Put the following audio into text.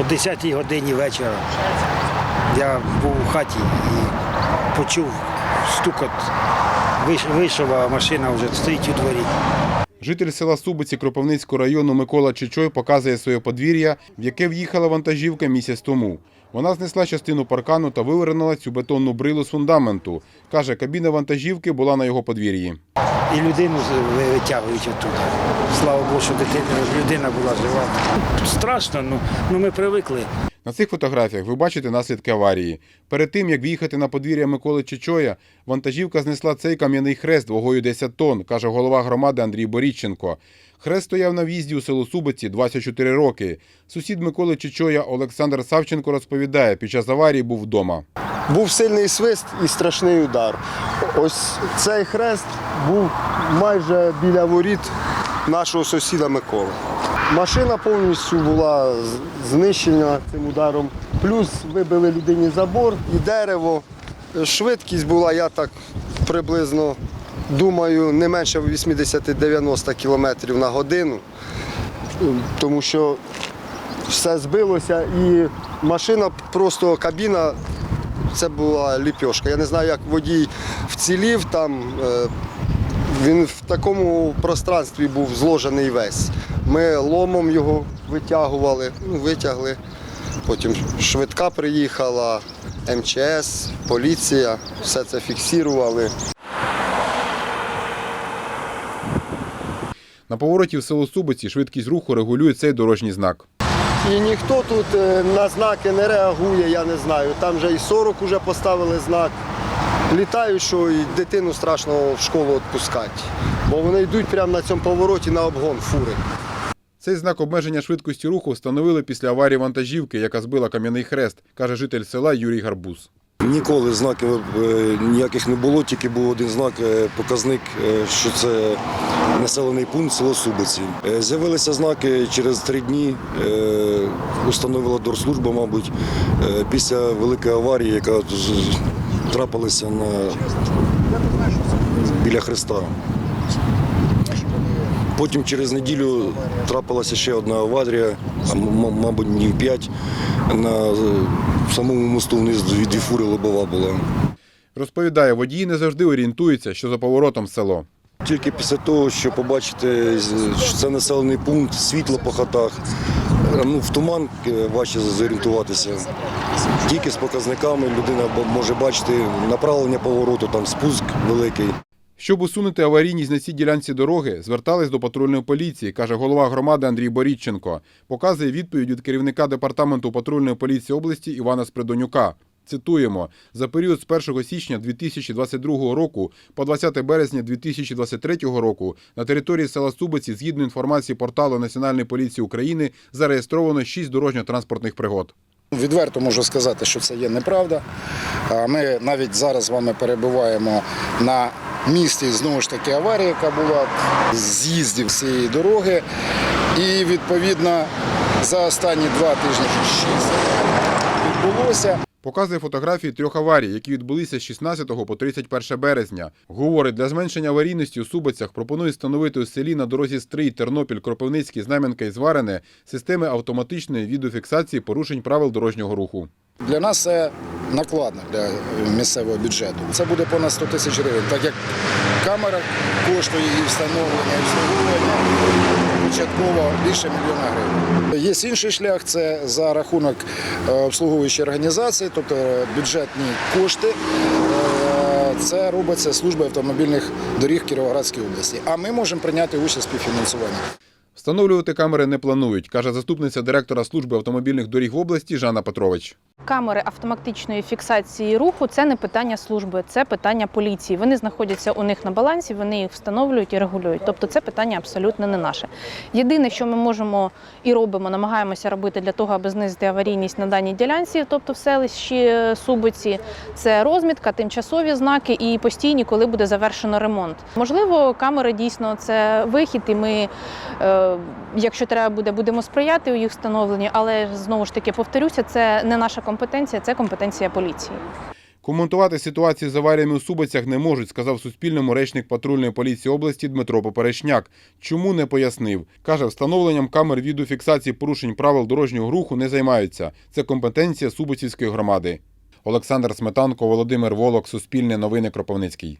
О 10 годині вечора я був у хаті і почув стукот. Вийшов, а машина вже стоїть у дворі. Житель села Субиці Кропивницького району Микола Чичой показує своє подвір'я, в яке в'їхала вантажівка місяць тому. Вона знесла частину паркану та вивернула цю бетонну брилу з фундаменту. Каже, кабіна вантажівки була на його подвір'ї. І людину витягують оттуда. Слава Богу, що дитина, людина була жива. Страшно, але ну ми привикли. На цих фотографіях ви бачите наслідки аварії. Перед тим, як в'їхати на подвір'я Миколи Чичоя, вантажівка знесла цей кам'яний хрест вагою 10 тонн, каже голова громади Андрій Борідченко. Хрест стояв на в'їзді у село Субиці 24 роки. Сусід Миколи Чичоя Олександр Савченко розповідає, під час аварії був вдома. Був сильний свист і страшний удар. Ось цей хрест був майже біля воріт нашого сусіда Миколи. Машина повністю була знищена цим ударом. Плюс вибили людині забор і дерево. Швидкість була, я так приблизно думаю, не менше 80-90 км на годину, тому що все збилося і машина просто кабіна це була ліпьошка. Я не знаю, як водій вцілів там. Він в такому пространстві був зложений весь. Ми ломом його витягували, ну, витягли. Потім швидка приїхала, МЧС, поліція, все це фіксували. На повороті в село Субиці швидкість руху регулює цей дорожній знак. І ніхто тут е, на знаки не реагує, я не знаю. Там вже і 40 вже поставили знак. Літаю, що і дитину страшно в школу відпускати. Бо вони йдуть прямо на цьому повороті на обгон фури. Цей знак обмеження швидкості руху встановили після аварії вантажівки, яка збила кам'яний хрест, каже житель села Юрій Гарбуз. Ніколи знаків е, ніяких не було, тільки був один знак, е, показник, е, що це населений пункт село Субиці. З'явилися знаки через три дні, установила дорслужба, мабуть, після великої аварії, яка трапилася на... біля Христа. Потім через неділю трапилася ще одна аварія, мабуть, днів п'ять. На е, самому мосту вниз дві, дві фури лобова була. Розповідає, водії не завжди орієнтуються, що за поворотом село. Тільки після того, що побачите, що це населений пункт, світло по хатах, е, ну, в туман е, важче зорієнтуватися. Тільки з показниками людина може бачити направлення повороту, там спуск великий. Щоб усунути аварійність на цій ділянці дороги, звертались до патрульної поліції, каже голова громади Андрій Борідченко. Показує відповідь від керівника департаменту патрульної поліції області Івана Спридонюка. Цитуємо: за період з 1 січня 2022 року по 20 березня 2023 року на території села Субиці, згідно інформації порталу Національної поліції України, зареєстровано 6 дорожньо-транспортних пригод. Відверто можу сказати, що це є неправда. Ми навіть зараз з вами перебуваємо на місці знову ж таки аварії, яка була з'їздів цієї дороги. І відповідно за останні два тижні шість відбулося. Показує фотографії трьох аварій, які відбулися з 16 по 31 березня. Говорить, для зменшення аварійності у Субицях пропонує встановити у селі на дорозі Стрий, Тернопіль, Кропивницький, Знам'янка і Зварене системи автоматичної відеофіксації порушень правил дорожнього руху. Для нас це накладно для місцевого бюджету. Це буде понад 100 тисяч гривень, так як камера коштує і встановлення, і обслуговування початково більше мільйона гривень. Є інший шлях це за рахунок е, обслуговуючої організації, тобто е, бюджетні кошти. Е, Це робиться служба автомобільних доріг Кіровоградської області. А ми можемо прийняти участь у співфінансуванні. Встановлювати камери не планують, каже заступниця директора служби автомобільних доріг в області Жанна Петрович. Камери автоматичної фіксації руху це не питання служби, це питання поліції. Вони знаходяться у них на балансі, вони їх встановлюють і регулюють. Тобто це питання абсолютно не наше. Єдине, що ми можемо і робимо, намагаємося робити для того, аби знизити аварійність на даній ділянці, тобто в селищі е, Субиці, це розмітка, тимчасові знаки і постійні, коли буде завершено ремонт. Можливо, камери дійсно це вихід, і ми, е, якщо треба буде, будемо сприяти у їх встановленні, але знову ж таки повторюся, це не наша компетенція, це компетенція поліції. Коментувати ситуацію з аваріями у Субицях не можуть, сказав Суспільному речник патрульної поліції області Дмитро Поперечняк. Чому не пояснив? Каже, встановленням камер відеофіксації порушень правил дорожнього руху не займаються. Це компетенція Субицівської громади. Олександр Сметанко, Володимир Волок, Суспільне новини Кропивницький.